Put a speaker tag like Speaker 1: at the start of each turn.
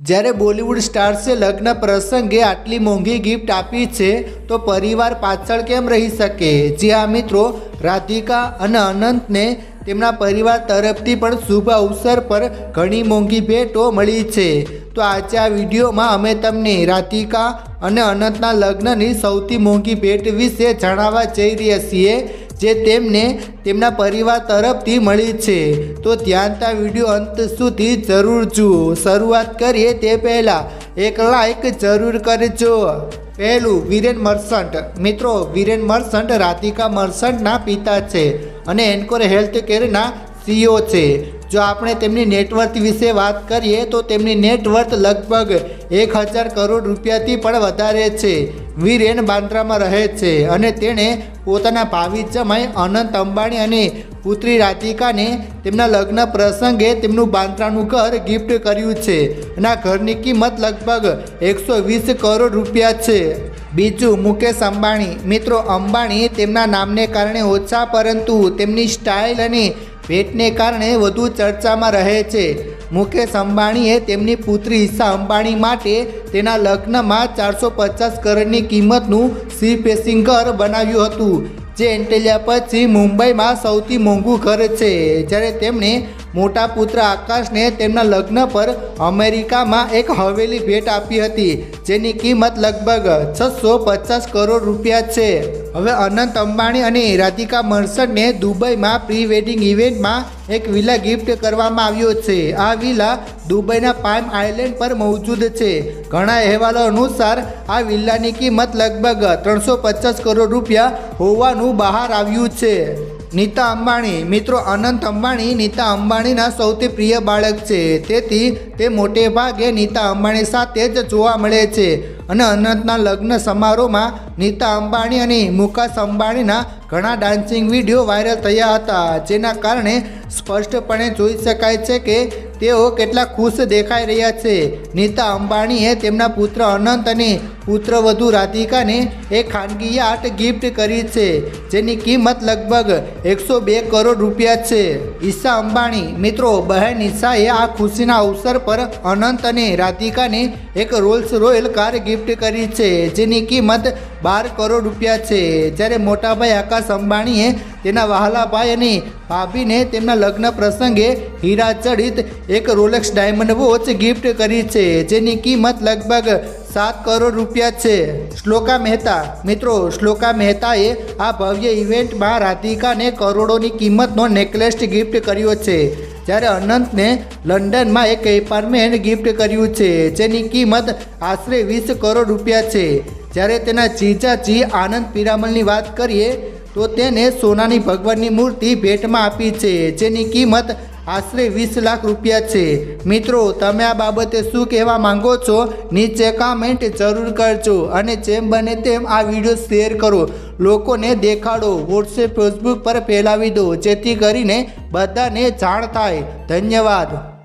Speaker 1: જ્યારે બોલિવૂડ સ્ટાર્સે લગ્ન પ્રસંગે આટલી મોંઘી ગિફ્ટ આપી છે, તો પરિવાર પાછળ કેમ રહી શકે? જે આ મિત્રો, રાધિકા અને અનંતને તેમના પરિવાર તરફથી પણ શુભ અવસર પર ઘણી મોંઘી ભેટો મળી છે. તો આજે આ વિડીયોમાં અમે તમને રાધિકા અને અનંતના લગ્નની સૌથી મોંઘી ભેટ વિશે જણાવવા જઈ રહ્યા છીએ. જે તેમને તેમના પરિવાર તરફથી મળી છે. તો ધ્યાનતા વીડિયો અંત સુધી જરૂર જુઓ. શરૂઆત કરીએ તે પહેલાં એક લાઈક જરૂર કરજો. પહેલું, વિરેન મર્સન્ટ. મિત્રો, વિરેન મર્સન્ટ રાધિકા મર્સન્ટના પિતા છે અને એન્કોર હેલ્થ કેરના સીઓ છે. જો આપણે તેમની નેટવર્થ વિશે વાત કરીએ તો તેમની નેટવર્થ લગભગ એક હજાર કરોડ રૂપિયાથી પણ વધારે છે. વીરેન બાંદ્રામાં રહે છે અને તેણે પોતાના ભાવિ જમાઈ અનંત અંબાણી અને પુત્રી રાધિકાને તેમના લગ્ન પ્રસંગે તેમનું બાંદ્રાનું ઘર ગિફ્ટ કર્યું છે. અને આ ઘરની કિંમત લગભગ એકસો વીસ કરોડ રૂપિયા છે. બીજું, મુકેશ અંબાણી. મિત્રો, અંબાણી તેમના નામને કારણે ઓછા પરંતુ તેમની સ્ટાઇલ અને ભેટને કારણે વધુ ચર્ચામાં રહે છે. મુકેશ અંબાણીએ તેમની પુત્રી ઈશા અંબાણી માટે તેના લગ્નમાં ચારસો પચાસ કરોડની કિંમતનું સી પેસિંગર બનાવ્યું હતું. જે એન્ટેલિયા પછી મુંબઈમાં સૌથી મોંઘું ઘર છે. જ્યારે તેમણે મોટા પુત્ર આકાશને તેમના લગ્ન પર અમેરિકામાં એક હવેલી ભેટ આપી હતી, જેની કિંમત લગભગ છસો પચાસ કરોડ રૂપિયા છે. હવે અનંત અંબાણી અને રાધિકા મર્સનને દુબઈમાં પ્રી વેડિંગ ઇવેન્ટમાં એક વિલા ગિફ્ટ કરવામાં આવ્યો છે. આ વિલા દુબઈના પામ આઇલેન્ડ પર મોજૂદ છે. ઘણા અહેવાલો અનુસાર આ વિલ્લાની કિંમત લગભગ ત્રણસો પચાસ કરોડ રૂપિયા હોવાનું બહાર આવ્યું છે. નીતા અંબાણી, મિત્રો અનંત અંબાણી, નીતા અંબાણીના સૌથી પ્રિય બાળક છે. તેથી તે મોટે ભાગે નીતા અંબાણી સાથે જ જોવા મળે છે. અને અનંતના લગ્ન સમારોહમાં નીતા અંબાણી અને મુકાશ અંબાણીના ઘણા ડાન્સિંગ વીડિયો વાયરલ થયા હતા. જેના કારણે સ્પષ્ટપણે જોઈ શકાય છે કે તેઓ કેટલા ખુશ દેખાઈ રહ્યા છે. નીતા અંબાણીએ તેમના પુત્ર અનંત અને પુત્રવધુ રાધિકાને એક ખાનગી યાટ ગિફ્ટ કરી છે, જેની કિંમત લગભગ એકસો બે કરોડ રૂપિયા છે. ઈશા અંબાણી, મિત્રો, બહેન ઈશાએ આ ખુશીના અવસર પર અનંત અને રાધિકાને એક રોલ્સ રોયલ કાર ગિફ્ટ કરી છે, જેની કિંમત બાર કરોડ રૂપિયા છે. જ્યારે મોટાભાઈ આકાશ અંબાણીએ તેના વહાલાભાઈ અને ભાભીને તેમના લગ્ન પ્રસંગે હીરા ચડિત એક રોલેક્સ ડાયમંડ વોચ ગિફ્ટ કરી છે, જેની કિંમત લગભગ સાત કરોડ રૂપિયા છે. શ્લોકા મહેતા, મિત્રો, શ્લોકા મહેતાએ આ ભવ્ય ઇવેન્ટમાં રાધિકાને કરોડોની કિંમતનો નેકલેસ ગિફ્ટ કર્યો છે. જ્યારે અનંતને લંડનમાં એક એપાર્ટમેન્ટ ગિફ્ટ કર્યું છે, જેની કિંમત આશરે વીસ કરોડ રૂપિયા છે. જ્યારે તેના જીજાજી આનંદ પિરામલની વાત કરીએ, તો તેને સોનાની ભગવાનની મૂર્તિ ભેટમાં આપી છે, જેની કિંમત આશરે વીસ લાખ રૂપિયા છે. મિત્રો, તમે આ બાબતે શું કહેવા માંગો છો? નીચે કામેન્ટ જરૂર કરજો અને જેમ બને તેમ આ વીડિયો શેર કરો. લોકોને દેખાડો. વોટ્સએપ ફેસબુક પર ફેલાવી દો. જેથી કરીને બધાને જાણ થાય. ધન્યવાદ.